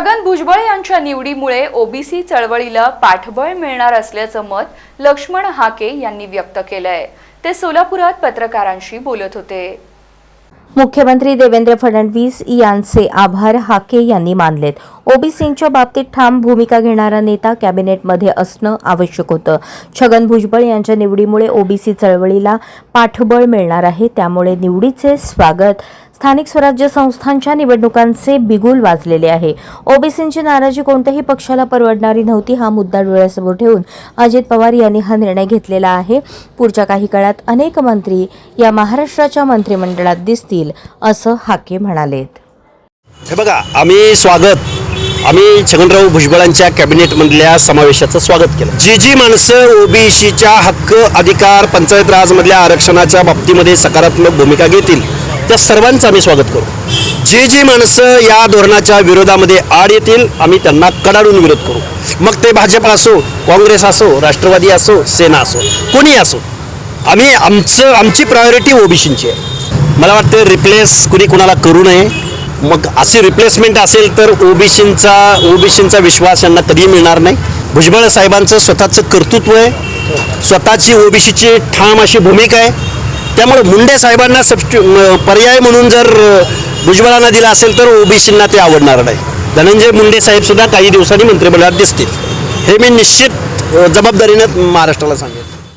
छगन भुजबळ यांच्या निवडीमुळे ओबीसी चळवळीला पाठबळ मिळणार असल्याचं मत लक्ष्मण हाके यांनी व्यक्त केलंय. ते सोलापुरात पत्रकारांशी बोलत होते. मुख्यमंत्री देवेंद्र फडणवीस यांचे आभार हाके यांनी मानलेत. ओबीसींच्या बाबतीत ठाम भूमिका घेणारा नेता कॅबिनेटमध्ये असणं आवश्यक होतं. छगन भुजबळ यांच्या निवडीमुळे ओबीसी चळवळीला पाठबळ मिळणार आहे त्यामुळे निवडीचे स्वागत स्थानिक स्वराज्य संस्थांच्या निवडणुकांचे बिगुल वाजलेले आहे. ओबीसींची नाराजी कोणत्याही पक्षाला परवडणारी नव्हती हा मुद्दा डोळ्यासमोर ठेवून अजित पवार यांनी हा निर्णय घेतलेला आहे. पुढच्या काही काळात अनेक मंत्री या महाराष्ट्राच्या मंत्रिमंडळात दिसतील असं हाके म्हणालेत. हे बघा आम्ही स्वागत आम्ही छगनराव भुजबळांच्या कॅबिनेटमधल्या समावेशाचं स्वागत केलं. जी जी माणसं ओबीसीच्या हक्क अधिकार पंचायत राजमधल्या आरक्षणाच्या बाबतीमध्ये सकारात्मक भूमिका घेतील त्या सर्वांचं आम्ही स्वागत करू. जी जी माणसं या धोरणाच्या विरोधामध्ये आड येतील आम्ही त्यांना कडाडून विरोध करू. मग ते भाजप असो काँग्रेस असो राष्ट्रवादी असो सेना असो कोणी असो आम्ही आमचं आमची प्रायोरिटी ओबीसींची आहे. मला वाटतं रिप्लेस कुणी कुणाला करू नये. मग अशी रिप्लेसमेंट असेल तर ओबीसींचा ओबीसींचा विश्वास यांना कधी मिळणार नाही. भुजबळ साहेबांचं स्वतःचं कर्तृत्व आहे. स्वतःची ओबीसीची ठाम अशी भूमिका आहे. त्यामुळे मुंडे साहेबांना सबस्टि पर्याय म्हणून जर भुजबळांना दिला असेल तर ओबीसींना ते आवडणार नाही. धनंजय मुंडे साहेब सुद्धा काही दिवसांनी मंत्रिमंडळात दिसतील. हे मी निश्चित जबाबदारीनं महाराष्ट्राला सांगेन.